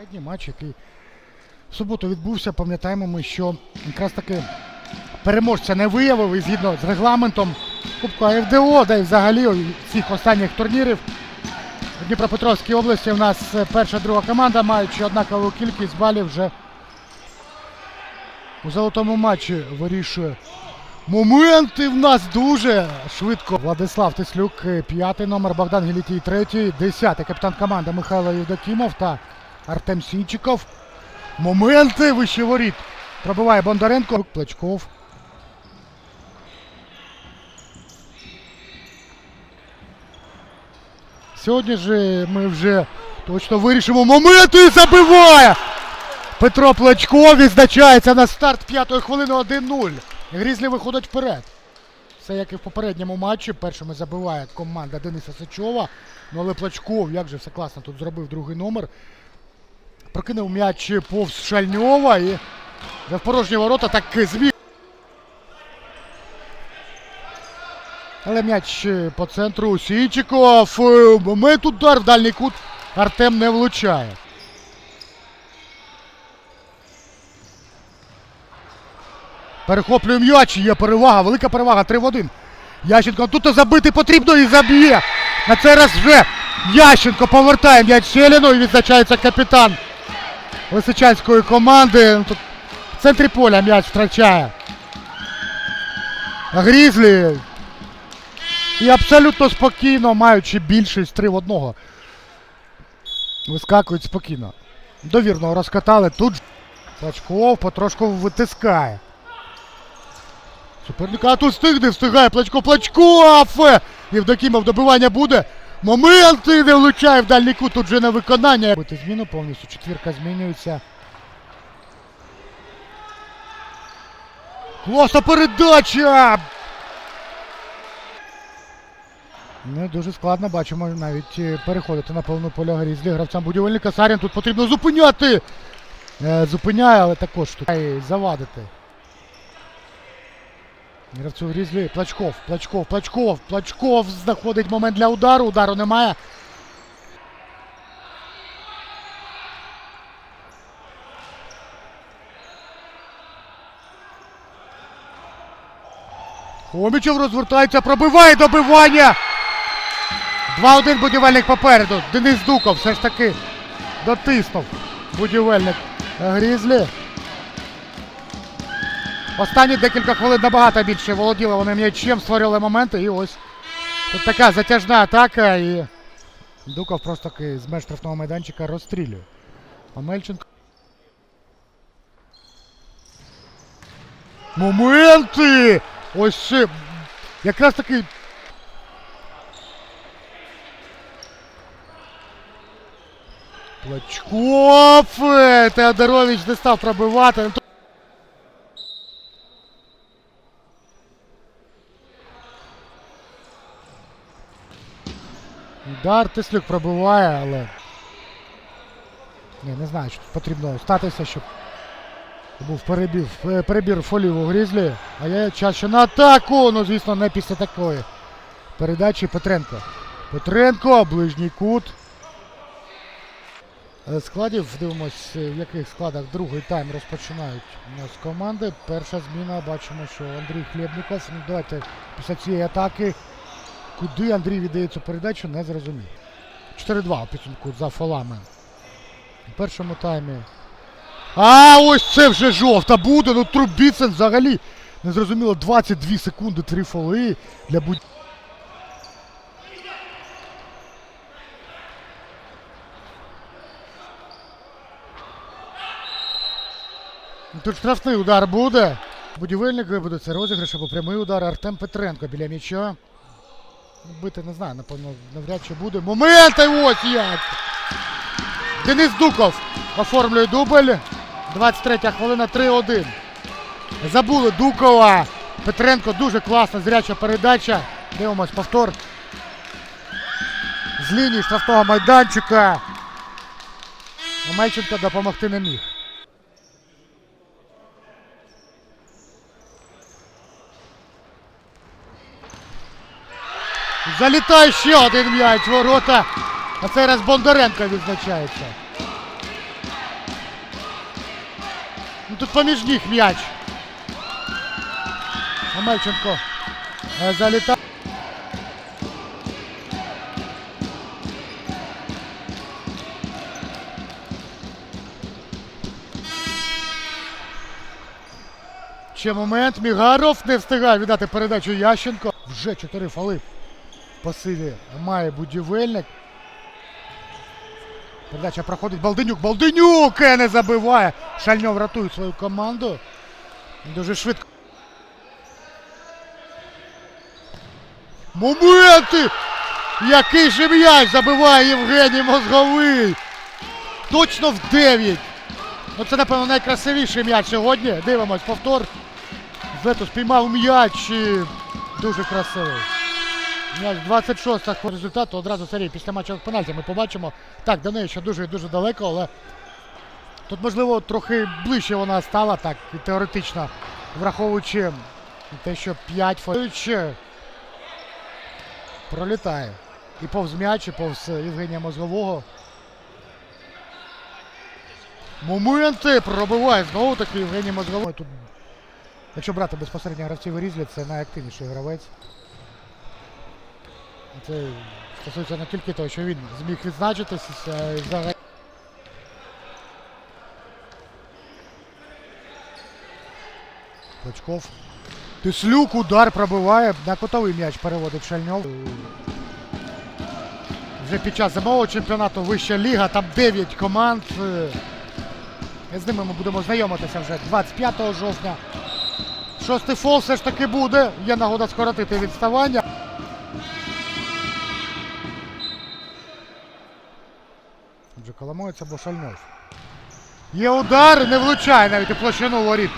Попередній матч, який в суботу відбувся, пам'ятаємо ми, що якраз таки переможця не виявив і згідно з регламентом Кубку АФДО, да і взагалі всіх останніх турнірів. У Дніпропетровській області в нас перша друга команда, маючи однакову кількість балів вже у золотому матчі вирішує. Моменти в нас дуже швидко. Владислав Теслюк, е, п'ятий номер, Богдан Гелітій, третій, десятий капітан команди Михайло Євдокімов та Артем Сінчиков. Моменти вище воріт. Пробиває Бондаренко. Плечков. Сьогодні ж ми вже точно вирішимо моменти і забиває. Петро Плачков відзначається на старт п'ятої хвилини 1-0. Грізлі виходить вперед. Все як і в попередньому матчі. Першими забиває команда Дениса Сичова. Ну але Плачков, як же все класно тут зробив другий номер. Прокинув м'яч повз Шальньова і в порожні ворота так зміг. Але м'яч е, по центру Сінчиков. Е, Момент удар в дальній кут. Артем не влучає. Перехоплює м'яч, є перевага, велика перевага, 3 в 1. Ященко тут забити потрібно і заб'є. На цей раз вже Ященко повертає м'яч Селіну і відзначається капітан Лисичанської команди. Ну, Тут в центрі поля м'яч втрачає. Грізлі. І абсолютно спокійно, маючи більшість 3 в 1. Вискакують спокійно. Довірно розкатали. Тут Плачков потрошку витискає. Суперника а тут встигне, встигає Плачков, Плачков! Євдокімов добивання буде. Моменти не влучає в дальній кут, тут вже на виконання. Бити зміну повністю, четвірка змінюється. Класна передача! Не дуже складно, бачимо навіть е, переходити на повну поля Грізлі. Гравцям будівельника Сарін тут потрібно зупиняти. Е, зупиняє, але також тут завадити. Гравцю Грізлі. Плачков, Плачков, Плачков, Плачков знаходить момент для удару. Удару немає. Хомічев розвертається, пробиває добивання. 2-1 будівельник попереду. Денис Дуков все ж таки дотиснув будівельник Грізлі. Останні декілька хвилин набагато більше володіли вони м'ячем, створювали моменти. І ось тут така затяжна атака. І Дуков просто таки з меж штрафного майданчика розстрілює. Мельченко. Моменти! Ось ще. Якраз таки. Плачков! Теодорович не став пробивати. Ну, Удар Тислюк пробиває, але. Ні, не знаю, що потрібно статися, щоб був перебір, перебір фолів у Грізлі. А я час ще на атаку. Ну, звісно, не після такої передачі Петренко. Петренко, ближній кут. Е, Складів дивимось, е, в яких складах другий тайм розпочинають у нас команди. Перша зміна, бачимо, що Андрій Хлєбніков. Ну, давайте після цієї атаки. Куди Андрій віддає цю передачу, не зрозумів. 4-2 у підсумку за фолами. У першому таймі. А, ось це вже жовта буде. Ну Трубіцин взагалі. Не зрозуміло, 22 секунди, 3 фоли для будь. Ну, Тут штрафний удар буде. Будівельник буде це розіграш або прямий удар. Артем Петренко біля м'яча. Бити не знаю, напевно, навряд чи буде. Момент! і ось як! Денис Дуков оформлює дубль. 23 хвилина 3-1. Забули Дукова. Петренко дуже класна зряча передача. Дивимось повтор. З лінії штрафного майданчика. Мельченко допомогти не міг. Залітає ще один м'яч ворота. А цей раз Бондаренко відзначається. Ну тут поміж них м'яч. Омельченко е, залітає. Ще момент. Мігаров не встигає віддати передачу Ященко. Вже 4 фали пасиві має будівельник. Передача проходить Балденюк. Балденюк е, не забиває. Шальньов рятує свою команду. Дуже швидко. Моменти! Який же м'яч забиває Євгеній Мозговий! Точно в 9! Ну це, напевно, найкрасивіший м'яч сьогодні. Дивимось, повтор. Зету спіймав м'яч. і Дуже красивий. М'яч 26 по результату одразу серії після матчових пенальті ми побачимо. Так, до неї ще дуже і дуже далеко, але тут, можливо, трохи ближче вона стала, так, теоретично, враховуючи те, що 5 фоючи пролітає. І повз м'яч, і повз Євгенія Мозгового. Моменти пробиває знову таки Євгеній Мозговий. Тут, якщо брати безпосередньо гравців Різлі, це найактивніший гравець. Це стосується не тільки того, що він зміг відзначитися й взагалі. Клочков. Тислюк удар пробиває. На котовий м'яч переводить Шальньов. Вже під час зимового чемпіонату вища ліга, там 9 команд. З ними ми будемо знайомитися вже 25 жовтня. Шостий фол все ж таки буде. Є нагода скоротити відставання. Отже, Коломоєць або Шальнов. Є удар, не влучає навіть у площину воріт.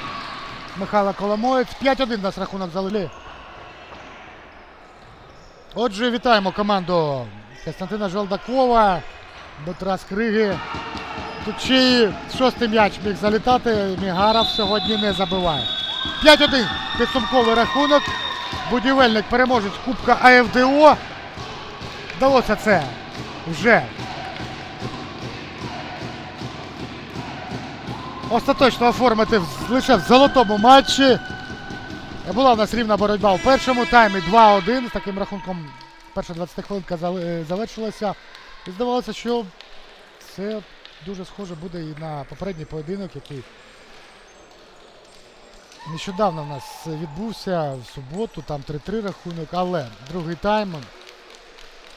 Михайло Коломоєць. 5-1 нас рахунок залили. Отже, вітаємо команду Костянтина Желдакова, Дмитра Скриги. Тут ще й шостий м'яч міг залітати. Мігаров сьогодні не забиває. 5-1 підсумковий рахунок. Будівельник переможець Кубка АФДО. Вдалося це вже остаточно оформити лише в золотому матчі. Була в нас рівна боротьба в першому таймі 2-1. З таким рахунком перша 20 хвилинка е, завершилася. І здавалося, що це дуже схоже буде і на попередній поєдинок, який нещодавно в нас відбувся в суботу, там 3-3 рахунок, але другий тайм.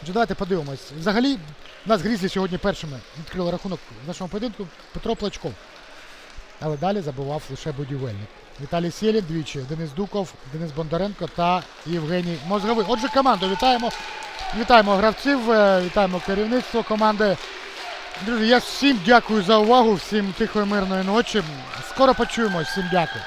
Давайте подивимось. Взагалі, в нас Грізлі сьогодні першими відкрили рахунок в нашому поєдинку Петро Плачков. Але далі забував лише будівельник. Віталій Сєлін двічі, Денис Дуков, Денис Бондаренко та Євгеній Мозговий. Отже, команду вітаємо. Вітаємо гравців, е, вітаємо керівництво команди. Друзі, я всім дякую за увагу, всім тихої мирної ночі. Скоро почуємось, всім дякую.